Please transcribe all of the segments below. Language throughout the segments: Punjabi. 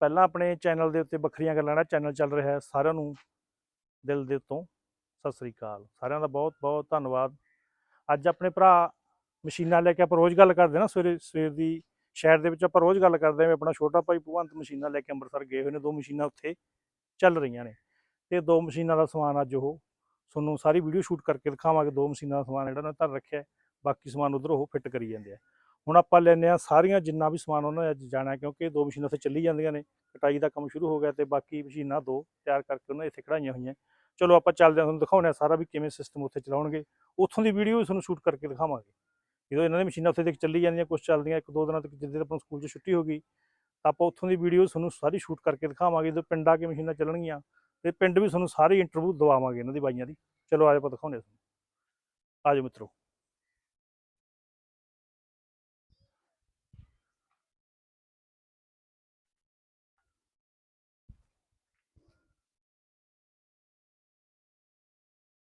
ਪਹਿਲਾਂ ਆਪਣੇ ਚੈਨਲ ਦੇ ਉੱਤੇ ਵੱਖਰੀਆਂ ਗੱਲਾਂ ਦਾ ਚੈਨਲ ਚੱਲ ਰਿਹਾ ਹੈ ਸਾਰਿਆਂ ਨੂੰ ਦਿਲ ਦੇ ਉੱਤੋਂ। ਸਤਿ ਸ੍ਰੀ ਅਕਾਲ। ਸਾਰਿਆਂ ਦਾ ਬਹੁਤ ਬਹੁਤ ਧੰਨਵਾਦ। ਅੱਜ ਆਪਣੇ ਭਰਾ ਮਸ਼ੀਨਾਂ ਲੈ ਕੇ ਆਪਾਂ ਰੋਜ਼ ਗੱਲ ਕਰਦੇ ਨਾ, ਸਵੇਰੇ, ਸਵੇਰ ਦੀ ਸ਼ਹਿਰ ਦੇ ਵਿੱਚ ਆਪਾਂ ਰੋਜ਼ ਗੱਲ ਕਰਦੇ ਹਾਂ ਆਪਣਾ ਛੋਟਾ ਭਾਈ ਭਗਵੰਤ ਮਸ਼ੀਨਾਂ ਲੈ ਕੇ ਅੰਮ੍ਰਿਤਸਰ ਗਏ ਹੋਏ ਨੇ, ਦੋ ਮਸ਼ੀਨਾਂ ਉੱਥੇ ਚੱਲ ਰਹੀਆਂ ਨੇ। ਤੇ ਦੋ ਮਸ਼ੀਨਾਂ ਦਾ ਸਮਾਨ ਅੱਜ ਉਹ, ਤੁਹਾਨੂੰ ਸਾਰੀ ਵੀਡੀਓ ਸ਼ੂਟ ਕਰਕੇ ਦਿਖਾਵਾਂਗੇ, ਦੋ ਮਸ਼ੀਨਾਂ ਦਾ ਸਮਾਨ ਜਿਹੜਾ ਉਹਨਾਂ ਧਰ ਰੱਖਿਆ ਬਾਕੀ ਸਮਾਨ ਉਧਰ ਉਹ ਫਿੱਟ ਕਰੀ ਜਾਂਦੇ ਆ। ਹੁਣ ਆਪਾਂ ਲੈਨੇ ਆ ਸਾਰੀਆਂ ਜਿੰਨਾ ਵੀ ਸਮਾਨ ਉਹਨਾਂ ਨੇ ਅੱਜ ਜਾਣਾ, ਕਿਉਂਕਿ ਦੋ ਮਸ਼ੀਨਾਂ ਉੱਥੇ ਚੱਲੀ ਜਾਂਦੀਆਂ ਨੇ, ਕਟਾਈ ਦਾ ਕੰਮ ਸ਼ੁਰੂ ਹੋ ਗਿਆ ਤੇ ਬਾਕੀ ਮਸ਼ੀਨਾਂ ਦੋ ਤਿਆਰ ਕਰਕੇ ਉਹਨਾਂ ਨੇ ਇੱਥੇ ਖੜਾਈਆਂ ਹੋਈਆਂ। ਚਲੋ ਆਪਾਂ ਚੱਲਦੇ ਹਾਂ, ਤੁਹਾਨੂੰ ਦਿਖਾਉਂਦੇ ਹਾਂ ਸਾਰਾ ਵੀ ਕਿਵੇਂ ਸਿਸਟਮ ਉੱਥੇ ਚਲਾਉਣਗੇ। ਉੱਥੋਂ ਦੀ ਵੀਡੀਓ ਵੀ ਤੁਹਾਨੂੰ ਸ਼ੂਟ ਕਰਕੇ ਦਿਖਾਵਾਂਗੇ। ਜਦੋਂ ਇਹਨਾਂ ਦੀ ਮਸ਼ੀਨਾਂ ਉੱਥੇ ਤੱਕ ਚੱਲੀ ਜਾਂਦੀਆਂ ਕੁਝ ਚੱਲਦੀਆਂ, ਇੱਕ ਦੋ ਦਿਨਾਂ ਤੱਕ ਜਿੱਦੇ ਆਪਾਂ ਸਕੂਲ 'ਚ ਛੁੱਟੀ ਹੋ ਗਈ, ਤਾਂ ਆਪਾਂ ਉੱਥੋਂ ਦੀ ਵੀਡੀਓ ਤੁਹਾਨੂੰ ਸਾਰੀ ਸ਼ੂਟ ਕਰਕੇ ਦਿਖਾਵਾਂਗੇ, ਜਦੋਂ ਪਿੰਡ ਆ ਕੇ ਮਸ਼ੀਨਾਂ ਚੱਲਣਗੀਆਂ, ਤੇ ਪਿੰਡ ਵੀ ਤੁਹਾਨੂੰ ਸਾਰੀ ਇੰਟਰਵਿਊ ਦਵਾਵਾਂਗੇ ਇਹਨਾਂ ਦੀ ਬਾਈਆਂ ਦੀ। ਚਲੋ ਆਜੋ ਆਪਾਂ ਦਿਖਾਉਂਦੇ ਹਾਂ ਤੁਹਾਨੂੰ। ਆਜੋ ਮਿੱਤਰੋ।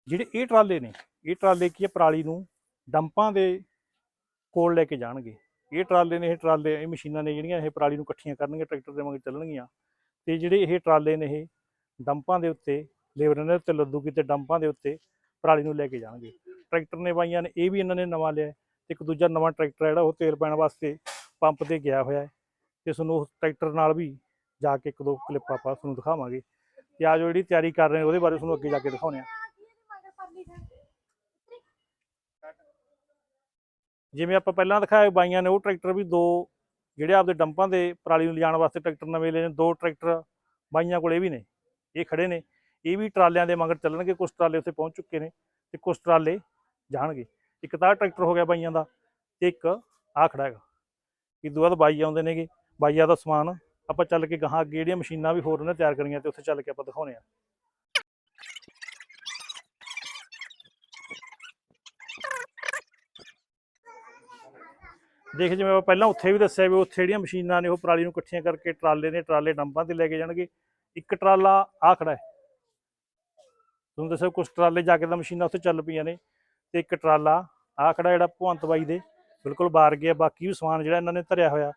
ਜਿਹੜੇ ਇਹ ਟਰਾਲੇ ਨੇ, ਇਹ ਟਰਾਲੇ ਕੀ ਹੈ? ਪਰਾਲੀ ਨੂੰ ਡੰਪਾਂ ਦੇ ਕੋਲ ਲੈ ਕੇ ਜਾਣਗੇ। ਇਹ ਟਰਾਲੇ ਨੇ, ਇਹ ਟਰਾਲੇ, ਇਹ ਮਸ਼ੀਨਾਂ ਨੇ ਜਿਹੜੀਆਂ ਇਹ ਪਰਾਲੀ ਨੂੰ ਇਕੱਠੀਆਂ ਕਰਨਗੀਆਂ, ਟਰੈਕਟਰ ਦੇ ਵਾਂਗ ਚੱਲਣਗੀਆਂ। ਤੇ ਜਿਹੜੇ ਇਹ ਟਰਾਲੇ ਨੇ, ਇਹ ਡੰਪਾਂ ਦੇ ਉੱਤੇ, ਲੇਬਰਾਂ ਦੇ ਉੱਤੇ, ਲੱਦੂ ਕੀਤੇ ਡੰਪਾਂ ਦੇ ਉੱਤੇ ਪਰਾਲੀ ਨੂੰ ਲੈ ਕੇ ਜਾਣਗੇ। ਟਰੈਕਟਰ ਨੇ ਬਾਈਆਂ ਨੇ, ਇਹ ਵੀ ਇਹਨਾਂ ਨੇ ਨਵਾਂ ਲਿਆ ਹੈ। ਤੇ ਇੱਕ ਦੂਜਾ ਨਵਾਂ ਟਰੈਕਟਰ ਹੈ ਜਿਹੜਾ, ਉਹ ਤੇਲ ਪੈਣ ਵਾਸਤੇ ਪੰਪ ਤੇ ਗਿਆ ਹੋਇਆ ਹੈ। ਤੇ ਤੁਹਾਨੂੰ ਉਸ ਟਰੈਕਟਰ ਨਾਲ ਵੀ ਜਾ ਕੇ ਇੱਕ ਦੋ ਕਲਿੱਪ ਆਪਾਂ ਤੁਹਾਨੂੰ ਦਿਖਾਵਾਂਗੇ। ਤੇ ਆ ਜੋ ਜਿਹੜੀ ਤਿਆਰੀ ਕਰ ਰਹੇ ਨੇ, ਉਹਦੇ ਬਾਰੇ ਤੁਹਾਨੂੰ ਅੱਗੇ ਜਾ ਕੇ ਦਿਖਾਉਂਦੇ ਹਾਂ। ਜਿਵੇਂ ਆਪਾਂ ਪਹਿਲਾਂ ਦਿਖਾਇਆ ਬਾਈਆਂ ਨੇ, ਉਹ ਟਰੈਕਟਰ ਵੀ ਦੋ ਜਿਹੜੇ ਆਪਦੇ ਡੰਪਾਂ ਦੇ ਪਰਾਲੀ ਨੂੰ ਲਿਜਾਣ ਵਾਸਤੇ ਟਰੈਕਟਰ ਨਵੇਂ ਲਏ ਨੇ, ਦੋ ਟਰੈਕਟਰ ਬਾਈਆਂ ਕੋਲ ਇਹ ਵੀ ਨੇ, ਇਹ ਖੜੇ ਨੇ। ਇਹ ਵੀ ਟਰਾਲਿਆਂ ਦੇ ਮਗਰ ਚੱਲਣਗੇ ਕੁਝ ਟਰਾਲੇ ਉੱਥੇ ਪਹੁੰਚ ਚੁੱਕੇ ਨੇ ਤੇ ਕੁਝ ਟਰਾਲੇ ਜਾਣਗੇ। ਇੱਕ ਤਾਂ ਆਹ ਟਰੈਕਟਰ ਹੋ ਗਿਆ ਬਾਈਆਂ ਦਾ ਤੇ ਇੱਕ ਆ ਖੜਾ ਹੈਗਾ। ਇਦੋਂ ਬਾਅਦ ਬਾਈ ਆਉਂਦੇ ਨੇਗੇ, ਬਾਈਆਂ ਦਾ ਸਮਾਨ ਆਪਾਂ ਚੱਲ ਕੇ ਗਾਹਾਂ ਅੱਗੇ ਜਿਹੜੀਆਂ ਮਸ਼ੀਨਾਂ ਵੀ ਹੋਰ ਉਹਨੇ ਤਿਆਰ ਕਰੀਆਂ ਤੇ ਉੱਥੇ ਚੱਲ ਕੇ ਆਪਾਂ ਦਿਖਾਉਣੇ ਆ ਦੇਖ ਜਿਵੇਂ ਆਪਾਂ ਪਹਿਲਾਂ ਉੱਥੇ ਵੀ ਦੱਸਿਆ ਵੀ ਉੱਥੇ ਜਿਹੜੀਆਂ ਮਸ਼ੀਨਾਂ ਨੇ ਉਹ ਪਰਾਲੀ ਨੂੰ ਇਕੱਠੀਆਂ ਕਰਕੇ ਟਰਾਲੇ ਨੇ, ਟਰਾਲੇ ਡੰਪਾਂ ਤੇ ਲੈ ਕੇ ਜਾਣਗੇ। ਇੱਕ ਟਰਾਲਾ ਆ ਖੜਾ ਹੈ। ਤੁਹਾਨੂੰ ਦੱਸਿਆ ਕੁਝ ਟਰਾਲੇ ਜਾ ਕੇ ਤਾਂ ਮਸ਼ੀਨਾਂ ਉੱਥੇ ਚੱਲ ਪਈਆਂ ਨੇ ਤੇ ਇੱਕ ਟਰਾਲਾ ਆ ਖੜਾ ਜਿਹੜਾ ਭਵੰਤ ਬਾਈ ਦੇ, ਬਿਲਕੁਲ ਬਾਹਰ ਗਿਆ, ਬਾਕੀ ਵੀ ਸਮਾਨ ਜਿਹੜਾ ਇਹਨਾਂ ਨੇ ਧਰਿਆ ਹੋਇਆ,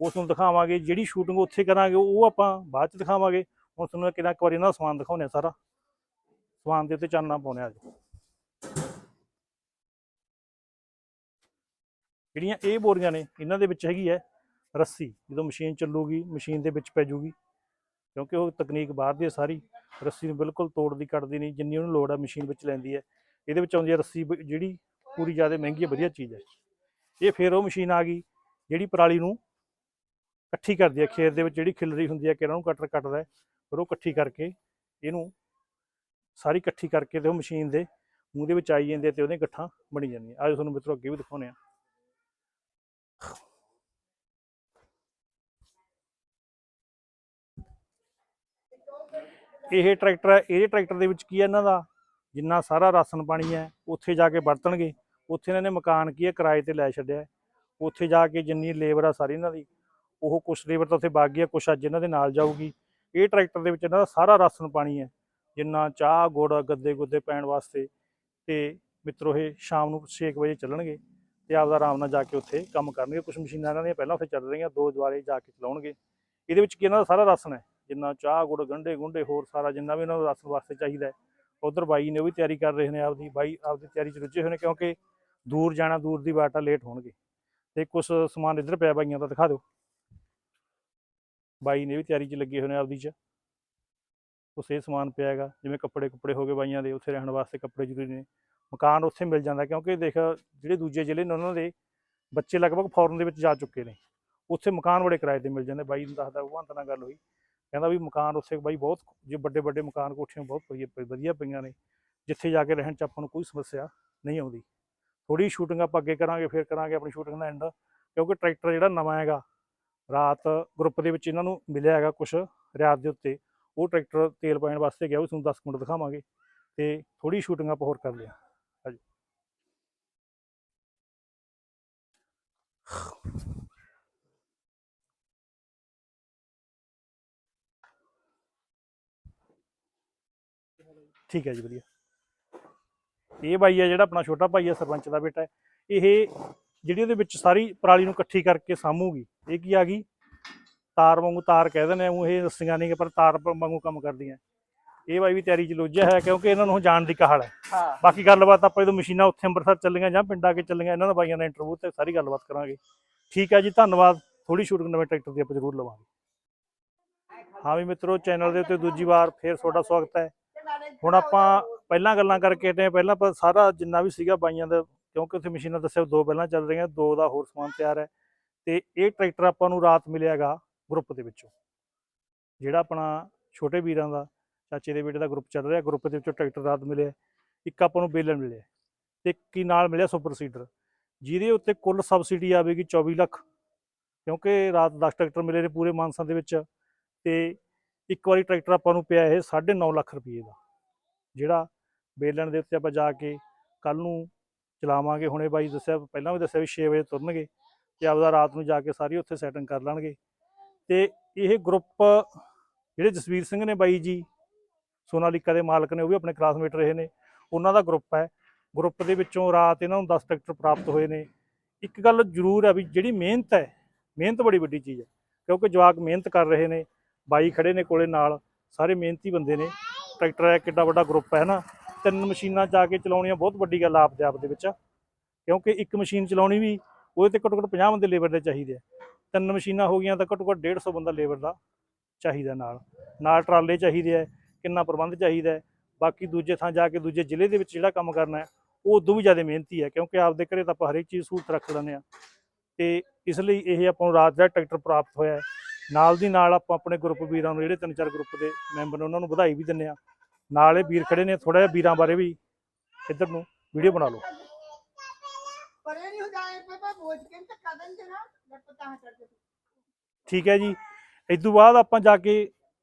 ਉਹ ਤੁਹਾਨੂੰ ਦਿਖਾਵਾਂਗੇ। ਜਿਹੜੀ ਸ਼ੂਟਿੰਗ ਉੱਥੇ ਕਰਾਂਗੇ, ਉਹ ਆਪਾਂ ਬਾਅਦ ਚ ਦਿਖਾਵਾਂਗੇ। ਹੁਣ ਤੁਹਾਨੂੰ ਕਿੰਨਾ ਇੱਕ ਵਾਰੀ ਇਹਨਾਂ ਦਾ ਸਮਾਨ ਦਿਖਾਉਂਦੇ ਆ ਸਾਰਾ। ਸਮਾਨ ਦੇ ਉੱਤੇ ਚਾਨਣਾ ਪਾਉਂਦੇ ਆ ਅੱਜ। ਜਿਹੜੀਆਂ ਇਹ ਬੋਰੀਆਂ ਨੇ, ਇਹਨਾਂ ਦੇ ਵਿੱਚ ਹੈਗੀ ਹੈ ਰੱਸੀ, ਜਦੋਂ ਮਸ਼ੀਨ ਚੱਲੂਗੀ, ਮਸ਼ੀਨ ਦੇ ਵਿੱਚ ਪੈ ਜੂਗੀ। ਕਿਉਂਕਿ ਉਹ ਤਕਨੀਕ ਬਾਹਰ ਦੀ ਹੈ ਸਾਰੀ, ਰੱਸੀ ਨੂੰ ਬਿਲਕੁਲ ਤੋੜਦੀ ਕੱਟਦੀ ਨਹੀਂ, ਜਿੰਨੀ ਉਹਨੂੰ ਲੋੜ ਹੈ ਮਸ਼ੀਨ ਵਿੱਚ ਲੈਂਦੀ ਹੈ। ਇਹਦੇ ਵਿੱਚ ਆਉਂਦੀ ਹੈ ਰੱਸੀ ਬ- ਜਿਹੜੀ ਪੂਰੀ ਜ਼ਿਆਦਾ ਮਹਿੰਗੀ ਹੈ, ਵਧੀਆ ਚੀਜ਼ ਹੈ। ਇਹ ਫਿਰ ਉਹ ਮਸ਼ੀਨ ਆ ਗਈ, ਜਿਹੜੀ ਪਰਾਲੀ ਨੂੰ ਇਕੱਠੀ ਕਰਦੀ ਹੈ। ਖੇਤ ਦੇ ਵਿੱਚ ਜਿਹੜੀ ਖਿਲਰੀ ਹੁੰਦੀ ਹੈ ਕਿਹਨਾਂ ਨੂੰ ਕਟਰ ਕੱਟਦਾ ਹੈ, ਫਿਰ ਉਹ ਇਕੱਠੀ ਕਰਕੇ ਇਹਨੂੰ ਸਾਰੀ ਇਕੱਠੀ ਕਰਕੇ ਤੇ ਉਹ ਮਸ਼ੀਨ ਦੇ ਮੂੰਹ ਦੇ ਵਿੱਚ ਆਈ ਜਾਂਦੀ ਹੈ ਤੇ ਉਹਦੇ ਗੱਠਾਂ ਬਣੀ ਜਾਂਦੀਆਂ ਅੱਜ ਤੁਹਾਨੂੰ ਮਿੱਤਰੋ ਅੱਗੇ ਵੀ ਦਿਖਾਉਂਦੇ ਆ ਇਹ ਟਰੈਕਟਰ ਹੈ, ਇਹਦੇ ਟਰੈਕਟਰ ਦੇ ਵਿੱਚ ਕੀ ਹੈ ਇਹਨਾਂ ਦਾ? ਜਿੰਨਾ ਸਾਰਾ ਰਾਸ਼ਨ ਪਾਣੀ ਹੈ, ਉੱਥੇ ਜਾ ਕੇ ਵਰਤਣਗੇ। ਉੱਥੇ ਇਹਨਾਂ ਨੇ ਮਕਾਨ ਕੀ ਹੈ, ਕਿਰਾਏ ਤੇ ਲੈ ਛੱਡਿਆ ਉੱਥੇ ਜਾ ਕੇ ਜਿੰਨੀ ਲੇਬਰ ਆ ਸਾਰੀ ਇਹਨਾਂ ਦੀ, ਉਹ ਕੁਛ ਲੇਬਰ ਤਾਂ ਉੱਥੇ ਵਗ ਗਈ ਕੁਛ ਅੱਜ ਇਹਨਾਂ ਦੇ ਨਾਲ ਜਾਊਗੀ। ਇਹ ਟਰੈਕਟਰ ਦੇ ਵਿੱਚ ਇਹਨਾਂ ਦਾ ਸਾਰਾ ਰਾਸ਼ਨ ਪਾਣੀ ਹੈ। ਜਿੰਨਾ ਚਾਹ, ਗੁੜ, ਗੱਦੇ ਗੁੱਦੇ ਪੈਣ ਵਾਸਤੇ ਤੇ ਮਿੱਤਰੋ ਇਹ ਸ਼ਾਮ ਨੂੰ 6 ਵਜੇ ਚੱਲਣਗੇ ਤੇ ਆਪਦਾ ਆਰਾਮ ਨਾਲ ਜਾ ਕੇ ਉੱਥੇ ਕੰਮ ਕਰਨਗੇ। ਕੁਝ ਮਸ਼ੀਨਾਂ ਇਹਨਾਂ ਦੀਆਂ ਪਹਿਲਾਂ ਉੱਥੇ ਚੱਲ ਰਹੀਆਂ, ਦੋ ਦੁਆਰੇ ਜਾ ਕੇ ਚਲਾਉਣਗੇ। ਇਹਦੇ ਵਿੱਚ ਕੀ ਇਹਨਾਂ ਦਾ ਸਾਰਾ ਰਾਸ਼ਨ ਹੈ। ਜਿੰਨਾ ਚਾਹ, ਗੁੜ, ਗੰਢੇ ਗੁੰਡੇ ਹੋਰ ਸਾਰਾ ਜਿੰਨਾ ਵੀ ਇਹਨਾਂ ਨੂੰ ਰਾਸ਼ਨ ਵਾਸਤੇ ਚਾਹੀਦਾ ਹੈ, ਉਧਰ ਬਾਈ ਨੇ ਉਹ ਵੀ ਤਿਆਰੀ ਕਰ ਰਹੇ ਨੇ ਆਪਦੀ, ਬਾਈ ਆਪਦੀ ਤਿਆਰੀ 'ਚ ਰੁੱਝੇ ਹੋਏ ਨੇ ਕਿਉਂਕਿ ਦੂਰ ਜਾਣਾ, ਦੂਰ ਦੀ ਬਾਟ ਲੇਟ ਹੋਣਗੇ। ਤੇ ਕੁਝ ਸਮਾਨ ਇੱਧਰ ਪਿਆ ਬਾਈਆਂ ਦਾ, ਦਿਖਾ ਦਿਓ। ਬਾਈ ਨੇ ਵੀ ਤਿਆਰੀ 'ਚ ਲੱਗੇ ਹੋਏ ਨੇ ਆਪਦੀ 'ਚ। ਕੁਛ ਇਹ ਸਮਾਨ ਪਿਆ ਹੈਗਾ, ਜਿਵੇਂ ਕੱਪੜੇ ਕੁੱਪੜੇ ਹੋ ਗਏ ਬਾਈਆਂ ਦੇ, ਉੱਥੇ ਰਹਿਣ ਵਾਸਤੇ ਕੱਪੜੇ ਜ਼ਰੂਰੀ ਨੇ। ਮਕਾਨ ਉੱਥੇ ਮਿਲ ਜਾਂਦਾ, ਕਿਉਂਕਿ ਦੇਖ ਜਿਹੜੇ ਦੂਜੇ ਜ਼ਿਲ੍ਹੇ ਨੇ ਉਹਨਾਂ ਦੇ, ਬੱਚੇ ਲਗਭਗ ਫੋਰਨ ਦੇ ਵਿੱਚ ਜਾ ਚੁੱਕੇ ਨੇ। ਉੱਥੇ ਮਕਾਨ ਬੜੇ ਕਿਰਾਏ ਤੇ ਮਿਲ ਜਾਂਦੇ, ਬਾਈ ਨੂੰ ਦੱਸਦਾ, ਉਹ ਅੰਤ ਨਾਲ ਗੱਲ ਹੋਈ। ਕਹਿੰਦਾ ਵੀ ਮਕਾਨ ਉੱਥੇ ਬਾਈ ਬਹੁਤ ਜੇ ਵੱਡੇ ਵੱਡੇ ਮਕਾਨ ਕੋਠੀਆਂ ਬਹੁਤ ਵਧੀਆ ਵਧੀਆ ਪਈਆਂ ਨੇ, ਜਿੱਥੇ ਜਾ ਕੇ ਰਹਿਣ ਚ ਆਪਾਂ ਨੂੰ ਕੋਈ ਸਮੱਸਿਆ ਨਹੀਂ ਆਉਂਦੀ। ਥੋੜੀ ਸ਼ੂਟਿੰਗ ਆਪਾਂ ਅੱਗੇ ਕਰਾਂਗੇ, ਫਿਰ ਕਰਾਂਗੇ ਆਪਣੀ ਸ਼ੂਟਿੰਗ ਦਾ ਐਂਡ ਕਿਉਂਕਿ ਟਰੈਕਟਰ ਜਿਹੜਾ ਨਵਾਂ ਹੈਗਾ, ਰਾਤ ਗਰੁੱਪ ਦੇ ਵਿੱਚ ਇਹਨਾਂ ਨੂੰ ਮਿਲਿਆ ਹੈਗਾ ਕੁਝ ਰਿਆਤ ਦੇ ਉੱਤੇ, ਉਹ ਟਰੈਕਟਰ ਤੇਲ ਪਾਉਣ ਵਾਸਤੇ ਗਿਆ, ਉਹ ਤੁਹਾਨੂੰ 10 ਮਿੰਟ ਦਿਖਾਵਾਂਗੇ, ਤੇ ਥੋੜੀ ਸ਼ੂਟਿੰਗ ਆਪਾਂ ਹੋਰ ਕਰ ਲਿਆ। ਹਾਂਜੀ। ਠੀਕ ਹੈ ਜੀ ਵਧੀਆ। ਇਹ ਬਾਈ ਹੈ ਜਿਹੜਾ ਆਪਣਾ ਛੋਟਾ ਭਾਈ ਹੈ ਸਰਪੰਚ ਦਾ ਬੇਟਾ ਇਹ ਜਿਹੜੀ ਉਹਦੇ ਵਿੱਚ ਸਾਰੀ ਪਰਾਲੀ ਨੂੰ ਇਕੱਠੀ ਕਰਕੇ ਸਾਂਭੂਗੀ। ਇਹ ਕੀ ਆ ਗਈ? ਤਾਰ ਵਾਂਗੂ ਤਾਰ ਕਹਿ ਦਿੰਦੇ ਆ ਊਂ ਇਹ ਰੱਸੀਆਂ ਨਹੀਂ ਪਰ ਤਾਰ ਵਾਂਗੂ ਕੰਮ ਕਰਦੀਆਂ। ਇਹ ਬਾਈ ਵੀ ਤਿਆਰੀ ਚ ਲੋਝਿਆ ਹੈ ਕਿਉਂਕਿ ਇਹਨਾਂ ਨੂੰ ਜਾਣ ਦੀ ਕਾਹਲ ਹੈ। ਬਾਕੀ ਗੱਲਬਾਤ ਆਪਾਂ ਜਦੋਂ ਮਸ਼ੀਨਾਂ ਉੱਥੇ ਅੰਮ੍ਰਿਤਸਰ ਚੱਲੀਆਂ ਜਾਂ ਪਿੰਡਾਂ ਕੇ ਚੱਲੀਆਂ ਇਹਨਾਂ ਦਾ ਬਾਈਆਂ ਦਾ ਇੰਟਰਵਿਊ ਤੇ ਸਾਰੀ ਗੱਲਬਾਤ ਕਰਾਂਗੇ। ਠੀਕ ਹੈ ਜੀ ਧੰਨਵਾਦ। ਥੋੜੀ ਸ਼ੂਟ ਨਵੇਂ ਟਰੈਕਟਰ ਦੀ ਆਪਾਂ ਜ਼ਰੂਰ ਲਵਾਂਗੇ। ਹਾਂ ਵੀ ਮਿੱਤਰੋ ਚੈਨਲ ਦੇ ਉੱਤੇ ਦੂਜੀ ਵਾਰ ਫੇਰ ਤੁਹਾਡਾ ਸਵਾਗਤ ਹੈ। ਹੁਣ ਆਪਾਂ ਪਹਿਲਾਂ ਗੱਲਾਂ ਕਰਕੇ ਹਟੇ। ਪਹਿਲਾਂ ਆਪਾਂ ਸਾਰਾ ਜਿੰਨਾ ਵੀ ਸੀਗਾ ਬਾਈਆਂ ਦਾ ਕਿਉਂਕਿ ਉੱਥੇ ਮਸ਼ੀਨਾਂ ਦੱਸਿਆ ਦੋ ਪਹਿਲਾਂ ਚੱਲ ਰਹੀਆਂ ਦੋ ਦਾ ਹੋਰ ਸਮਾਨ ਤਿਆਰ ਹੈ। ਤੇ ਇਹ ਟਰੈਕਟਰ ਆਪਾਂ ਨੂੰ ਰਾਤ ਮਿਲਿਆਗਾ ਗਰੁੱਪ ਦੇ ਵਿੱਚੋਂ। ਜਿਹੜਾ ਆਪਣਾ ਛੋਟੇ ਵੀਰਾਂ ਦਾ ਚਾਚੇ ਦੇ ਬੇਟੇ ਦਾ ਗਰੁੱਪ ਚੱਲ ਰਿਹਾ ਗਰੁੱਪ ਦੇ ਵਿੱਚੋਂ ਟਰੈਕਟਰ ਰਾਤ ਮਿਲਿਆ। ਇੱਕ ਆਪਾਂ ਨੂੰ ਬੇਲਨ ਮਿਲਿਆ। ਤੇ ਇੱਕ ਹੀ ਨਾਲ ਮਿਲਿਆ ਸੁਪਰ ਸੀਡਰ ਜਿਹਦੇ ਉੱਤੇ ਕੁੱਲ ਸਬਸਿਡੀ ਆਵੇਗੀ 24 ਲੱਖ। ਕਿਉਂਕਿ ਰਾਤ 10 ਟਰੈਕਟਰ ਮਿਲੇ ਨੇ ਪੂਰੇ ਮਾਨਸਾ ਦੇ ਵਿੱਚ। ਤੇ ਇੱਕ ਵਾਰੀ ਟਰੈਕਟਰ ਆਪਾਂ ਨੂੰ ਪਿਆ ਇਹ 9.5 ਲੱਖ ਰੁਪਏ ਦਾ, ਜਿਹੜਾ ਬੇਲਣ ਦੇ ਉੱਤੇ ਆਪਾਂ ਜਾ ਕੇ ਕੱਲ ਨੂੰ ਚਲਾਵਾਂਗੇ। ਹੁਣੇ ਬਾਈ ਦੱਸਿਆ, ਪਹਿਲਾਂ ਵੀ ਦੱਸਿਆ ਵੀ 6 ਵਜੇ ਤੁਰਨਗੇ ਤੇ ਆਪਦਾ ਰਾਤ ਨੂੰ ਜਾ ਕੇ ਸਾਰੀ ਉੱਥੇ ਸੈਟਿੰਗ ਕਰ ਲੈਣਗੇ। ਤੇ ਇਹ ਗਰੁੱਪ ਜਿਹੜੇ ਜਸਵੀਰ ਸਿੰਘ ਨੇ ਬਾਈ ਜੀ, ਸੋਨਾਲੀਕਾ ਦੇ ਮਾਲਕ ਨੇ, ਉਹ ਵੀ ਆਪਣੇ ਕਲਾਸਮੇਟ ਰਹੇ ਨੇ। ਉਹਨਾਂ ਦਾ ਗਰੁੱਪ ਹੈ। ਗਰੁੱਪ ਦੇ ਵਿੱਚੋਂ ਰਾਤ ਇਹਨਾਂ ਨੂੰ 10 ਟਰੈਕਟਰ ਪ੍ਰਾਪਤ ਹੋਏ ਨੇ। ਇੱਕ ਗੱਲ ਜ਼ਰੂਰ ਹੈ ਵੀ ਜਿਹੜੀ ਮਿਹਨਤ ਹੈ, ਮਿਹਨਤ ਬੜੀ ਵੱਡੀ ਚੀਜ਼ ਹੈ, ਕਿਉਂਕਿ ਜਵਾਕ ਮਿਹਨਤ ਕਰ ਰਹੇ ਨੇ। ਬਾਈ ਖੜੇ ਨੇ ਕੋਲੇ ਨਾਲ, ਸਾਰੇ ਮਿਹਨਤੀ ਬੰਦੇ ਨੇ। ਟਰੈਕਟਰ ਹੈ ਕਿੱਡਾ ਵੱਡਾ ਗਰੁੱਪ ਹੈ ਨਾ ਤਿੰਨ ਮਸ਼ੀਨਾਂ ਜਾ ਕੇ ਚਲਾਉਣੀਆਂ ਬਹੁਤ ਵੱਡੀ ਗੱਲ ਆ ਆਪਦੇ ਆਪ ਦੇ ਵਿੱਚ। ਕਿਉਂਕਿ ਇੱਕ ਮਸ਼ੀਨ ਚਲਾਉਣੀ ਵੀ, ਉਹਦੇ ਤੇ ਘੱਟੋ ਘੱਟ 50 ਬੰਦੇ ਲੇਬਰ ਦੇ ਚਾਹੀਦੇ ਆ। ਤਿੰਨ ਮਸ਼ੀਨਾਂ ਹੋ ਗਈਆਂ ਤਾਂ ਘੱਟੋ ਘੱਟ 150 ਬੰਦਾ ਲੇਬਰ ਦਾ ਚਾਹੀਦਾ ਨਾਲ। ਨਾਲ ਟਰਾਲੇ ਚਾਹੀਦੇ ਆ, ਕਿੰਨਾ ਪ੍ਰਬੰਧ ਚਾਹੀਦਾ ਬਾਕੀ ਦੂਜੇ ਥਾਂ ਜਾ ਕੇ ਦੂਜੇ ਜ਼ਿਲ੍ਹੇ ਦੇ ਵਿੱਚ ਜਿਹੜਾ ਕੰਮ ਕਰਨਾ ਹੈ, ਉਹ ਉਦੋਂ ਵੀ ਜ਼ਿਆਦਾ ਮਿਹਨਤੀ ਹੈ, ਕਿਉਂਕਿ ਆਪਦੇ ਘਰੇ ਤਾਂ ਆਪਾਂ ਹਰੇਕ ਚੀਜ਼ ਸਹੂਲਤ ਰੱਖ ਲੈਂਦੇ ਆ ਤੇ ਇਸ ਲਈ ਇਹ ਆਪਾਂ ਨੂੰ ਰਾਤ ਦਾ ਟਰੈਕਟਰ ਪ੍ਰਾਪਤ ਹੋਇਆ ਹੈ। ਨਾਲ ਦੀ ਨਾਲ ਆਪਾਂ ਆਪਣੇ ਗਰੁੱਪ ਵੀਰਾਂ ਨੂੰ ਜਿਹੜੇ ਤਿੰਨ ਚਾਰ ਗਰੁੱਪ ਦੇ ਮੈਂਬਰ ਨੇ ਉਹਨਾਂ ਨੂੰ ਵਧਾਈ ਵੀ ਦਿੰਦੇ ਆ ਨਾਲ ਇਹ ਵੀਰ ਖੜੇ ਨੇ ਥੋੜਾ ਜਿਹਾ ਵੀਰਾਂ ਬਾਰੇ ਵੀ ਇੱਧਰ ਨੂੰ ਵੀਡੀਓ ਬਣਾ ਲਓ। ਠੀਕ ਹੈ ਜੀ। ਇਸ ਤੋਂ ਬਾਅਦ ਆਪਾਂ ਜਾ ਕੇ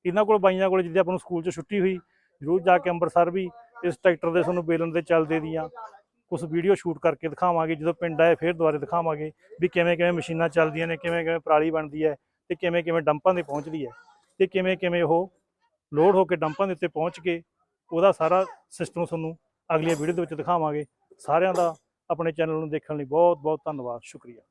ਇਹਨਾਂ ਕੋਲ ਬਾਈਆਂ ਕੋਲ ਜਿੱਦੇ ਆਪਾਂ ਨੂੰ ਸਕੂਲ 'ਚ ਛੁੱਟੀ ਹੋਈ ਜ਼ਰੂਰ ਜਾ ਕੇ ਅੰਮ੍ਰਿਤਸਰ ਵੀ ਇਸ ਟਰੈਕਟਰ ਦੇ ਤੁਹਾਨੂੰ ਬੇਲਣ ਦੇ ਚੱਲਦੇ ਦੀਆਂ ਕੁਝ ਵੀਡੀਓ ਸ਼ੂਟ ਕਰਕੇ ਦਿਖਾਵਾਂਗੇ। ਜਦੋਂ ਪਿੰਡ ਆਏ ਫਿਰ ਦੁਬਾਰੇ ਦਿਖਾਵਾਂਗੇ ਵੀ ਕਿਵੇਂ ਕਿਵੇਂ ਮਸ਼ੀਨਾਂ ਚੱਲਦੀਆਂ ਨੇ ਕਿਵੇਂ ਕਿਵੇਂ ਪਰਾਲੀ ਬਣਦੀ ਹੈ। ਤੇ ਕਿਵੇਂ ਕਿਵੇਂ ਡੰਪਾਂ ਤੇ ਪਹੁੰਚਦੀ ਹੈ ਤੇ ਕਿਵੇਂ ਕਿਵੇਂ ਉਹ ਲੋਡ ਹੋ ਕੇ ਡੰਪਾਂ ਦੇ ਉੱਤੇ ਪਹੁੰਚ ਕੇ ਉਹਦਾ ਸਾਰਾ ਸਿਸਟਮ ਤੁਹਾਨੂੰ ਅਗਲੀ ਵੀਡੀਓ ਦੇ ਵਿੱਚ ਦਿਖਾਵਾਂਗੇ। ਸਾਰਿਆਂ ਦਾ ਆਪਣੇ ਚੈਨਲ ਨੂੰ ਦੇਖਣ ਲਈ ਬਹੁਤ ਬਹੁਤ ਧੰਨਵਾਦ। ਸ਼ੁਕਰੀਆ।